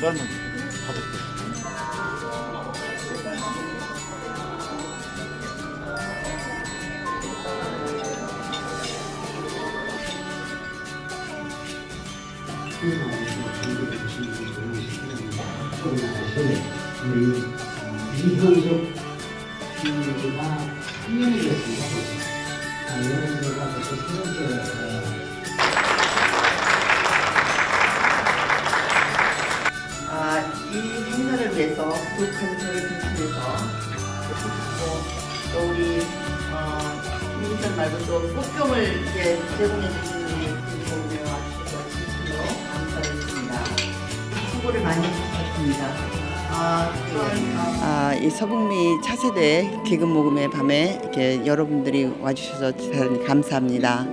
삶은 다섯 개. 우리 이효적 주가 한명이 됐습니다. 아, 여러분들과 같이 세 번째 위해서 부족한 저를 중심해서 또 우리 어, 김인선 말고 또 속경을 이제 제공해 주신 우리 김공에 와주셔서 진심으로 감사드립니다. 수고를 많이 해주셨습니다. 아, 또한 아, 이 서북미 차세대 기금 모금의 밤에 이렇게 여러분들이 와주셔서 감사합니다.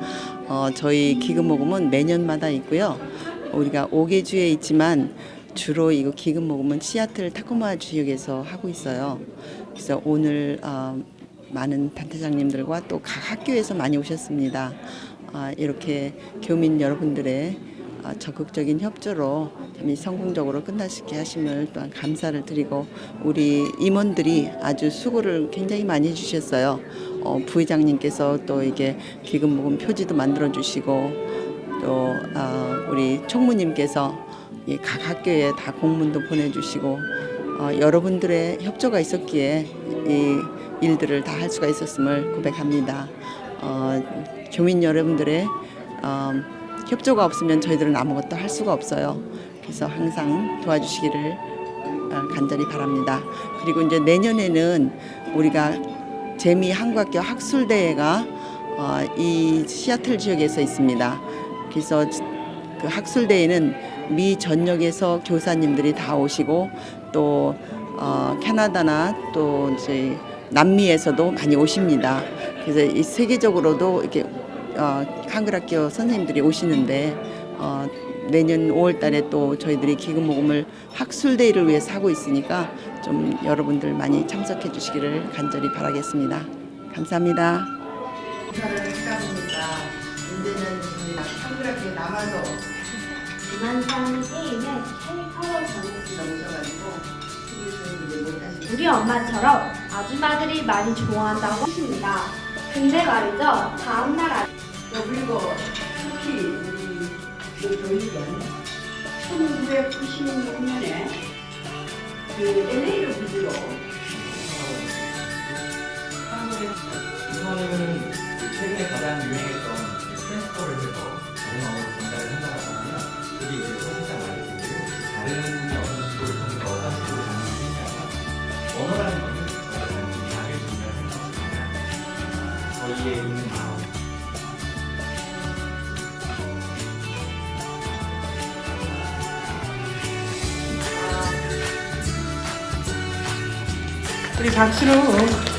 어, 저희 기금 모금은 매년마다 있고요. 우리가 5개 주에 있지만 주로 이거 기금 모금은 시애틀 타코마 지역에서 하고 있어요. 그래서 오늘 어, 많은 단체장님들과 또 각 학교에서 많이 오셨습니다. 아, 이렇게 교민 여러분들의 아, 적극적인 협조로 참이 성공적으로 끝나시게 하심을 또한 감사를 드리고 우리 임원들이 아주 수고를 굉장히 많이 해주셨어요. 어, 부회장님께서 또 이게 기금 모금 표지도 만들어 주시고 또 아, 우리 총무님께서 이 각 학교에 다 공문도 보내주시고 어, 여러분들의 협조가 있었기에 이 일들을 다 할 수가 있었음을 고백합니다. 어, 교민 여러분들의 어, 협조가 없으면 저희들은 아무것도 할 수가 없어요. 그래서 항상 도와주시기를 어, 간절히 바랍니다. 그리고 이제 내년에는 우리가 재미 한국학교 학술대회가 어, 이 시애틀 지역에서 있습니다. 그래서 그 학술대회는 미 전역에서 교사님들이 다 오시고 또 어, 캐나다나 또 이제 남미에서도 많이 오십니다. 그래서 이 세계적으로도 이렇게 어, 한글학교 선생님들이 오시는데 어, 내년 5월달에 또 저희들이 기금 모금을 학술대회를 위해서 하고 있으니까 좀 여러분들 많이 참석해 주시기를 간절히 바라겠습니다. 감사합니다. 보니까 이제는 저희가 한글학교에 남아서 그만상 게임에 캐릭터를 정했습니다. 오셔가지고 TV에서 이제 못하시고 우리 엄마처럼 아줌마들이 많이 좋아한다고 하십니다. 근데 말이죠. 다음날 아... 그리고 특히 우리 그 교육은 1996년에 그 LA를 기지로 한국에 다른 어떤 시도를 통해서 어떤 식으로 전달을 했냐면 언어라는 것은 저희가 단순히 약을 전달하는 것이 아니라 저희의 있는 마음 우리 박수로